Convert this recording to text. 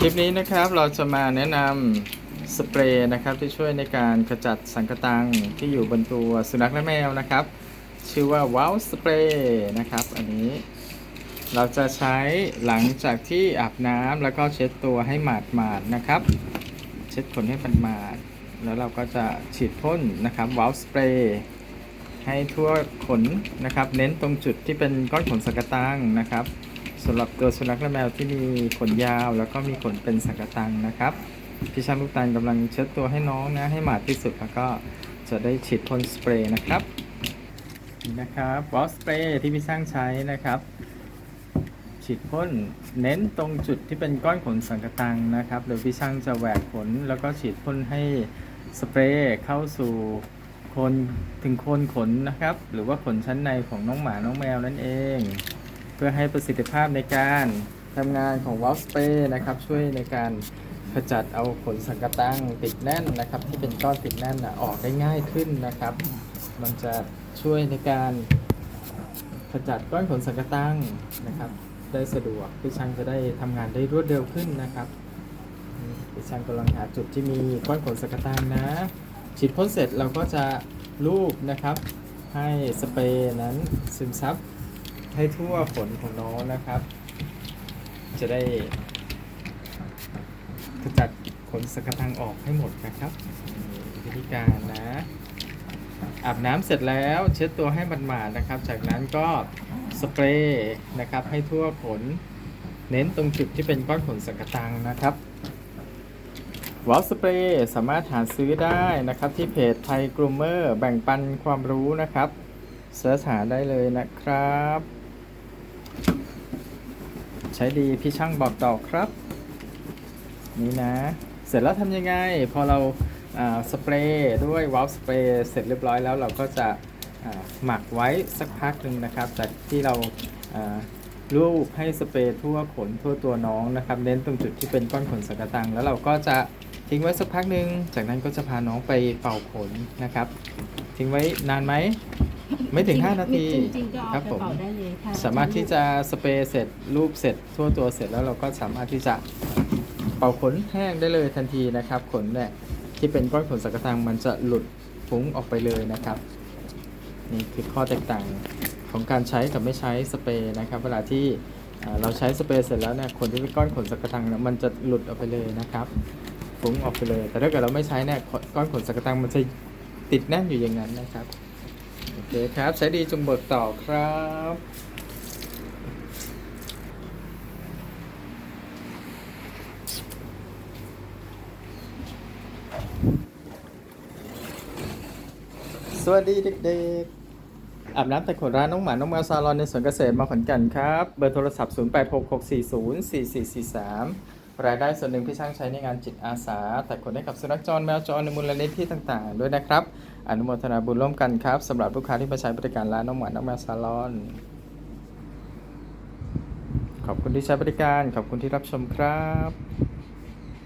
คลิปนี้นะครับเราจะมาแนะนำสเปรย์นะครับที่ช่วยในการขจัดสังกตังที่อยู่บนตัวสุนัขและแมวนะครับ ชื่อว่าว้าวสเปรย์นะครับ อันนี้เราจะใช้หลังจากที่อาบน้ำแล้วก็เช็ดตัวให้หมาดหมาดๆนะครับ เช็ดขนให้มันหมาด แล้วเราก็จะฉีดพ่นนะครับว้าวสเปรย์ให้ทั่วขนนะครับ เน้นตรงจุดที่เป็นก้อนขนสังกตังนะครับ สำหรับตัวสุนัขและแมวที่มีขนยาว แล้วก็มีขนเป็นสังกะตังนะครับพี่ช่างลูกตาลกำลังเช็ดตัวให้น้องนะให้หมาดที่สุดแล้วก็จะได้ฉีดพ่นสเปรย์นะครับนะครับวอลสเปรย์ที่พี่ช่างใช้นะครับ ฉีดพ่นเน้นตรงจุดที่เป็นก้อนขนสังกะตังนะครับโดยพี่ช่างจะแหวกขนแล้วก็ฉีดพ่นให้สเปรย์เข้าสู่โคนถึงโคนขนนะครับ หรือว่าขนชั้นในของน้องหมาน้องแมวนั่นเอง เพื่อให้ประสิทธิภาพในการทำงานของวอลสเปรย์นะครับ ช่วยในการขจัดเอาขนสังกะตั้งติดแน่นนะครับ ที่เป็นก้อนติดแน่นนะออกได้ง่ายขึ้นนะครับ มันจะช่วยในการขจัดก้อนขนสังกะตั้งนะครับ ได้สะดวกพี่ช่างจะได้ทำงานได้รวดเร็วขึ้นนะครับพี่ช่างกำลังหาจุดที่มีก้อนขนสังกะตั้งนะฉีดพ่นเสร็จเราก็จะลูบนะครับ ให้สเปรย์นั้นซึมซับ ให้ทั่วขนของน้องนะครับ จะได้ขจัดขนสังกะตังออกให้หมดนะครับวิธีการนะ อาบน้ำเสร็จแล้วเช็ดตัวให้มันหมาดๆนะครับ จากนั้นก็สเปรย์นะครับ ให้ทั่วขน เน้นตรงจุดที่เป็นก้อนขนสังกตังนะครับวอลสเปรย์สามารถหาซื้อได้นะครับที่เพจไทยกรูมเมอร์แบ่งปันความรู้นะครับเสิร์ชหาได้เลยนะครับ ใช้ดีพี่ช่างบอกต่อครับ นี่นะ เสร็จแล้วทำยังไง พอเราสเปรย์ด้วยวอลสเปรย์เสร็จเรียบร้อยแล้วเราก็จะหมักไว้สักพักหนึ่งนะครับ จากที่เราลูบให้สเปรย์ทั่วขนทั่วตัวน้องนะครับ เน้นตรงจุดที่เป็นก้อนขนสังกตัง แล้วเราก็จะทิ้งไว้สักพักหนึ่งจากนั้นก็จะพาน้องไปเป่าขนนะครับ ทิ้งไว้นานไหม ไม่ถึง 5 นาทีจริงๆก็เอาครับไปผมเป่าได้เลยค่ะสามารถที่จะสเปรย์เสร็จรูปเสร็จทั่วตัวเสร็จแล้วเราก็สามารถที่จะเป่าขนแห้งได้เลยทันทีนะครับขนเนี่ยที่เป็นก้อนขนสังกะตังมันจะหลุดฟุ้งออกไปเลยนะครับ นี่คือข้อแตกต่างของการใช้กับไม่ใช้สเปรย์นะครับ เวลาที่อ่าเราใช้สเปรย์เสร็จแล้วเนี่ยขนที่เป็นก้อนขนสังกะตังเนี่ยมันจะหลุดออกไปเลยนะครับฟุ้งออกไปเลย แต่ถ้าเกิดเราไม่ใช้เนี่ยก้อนขนสังกะตังมันจะติดแน่นอยู่อย่างนั้นนะครับ โอเคครับใช้ดีจงเบิกต่อครับสวัสดีเด็กๆ อาบน้ำแต่ขนร้านน้องหมา น้องแมวซาลอนในสวนเกษตรมาขอนแก่นครับ เบอร์โทรศัพท์ 0866404443 รายได้ส่วนหนึ่งพี่ช่างใช้ในงานจิตอาสา แต่คนให้กับสุนัขจรแมวจรในมูลนิธิต่างๆ ด้วยนะครับ อนุโมทนาบุญร่วมกันครับสำหรับลูกค้าที่มาใช้บริการร้านน้องหมาน้องแมวซาลอน ขอบคุณที่ใช้บริการ ขอบคุณที่รับชมครับ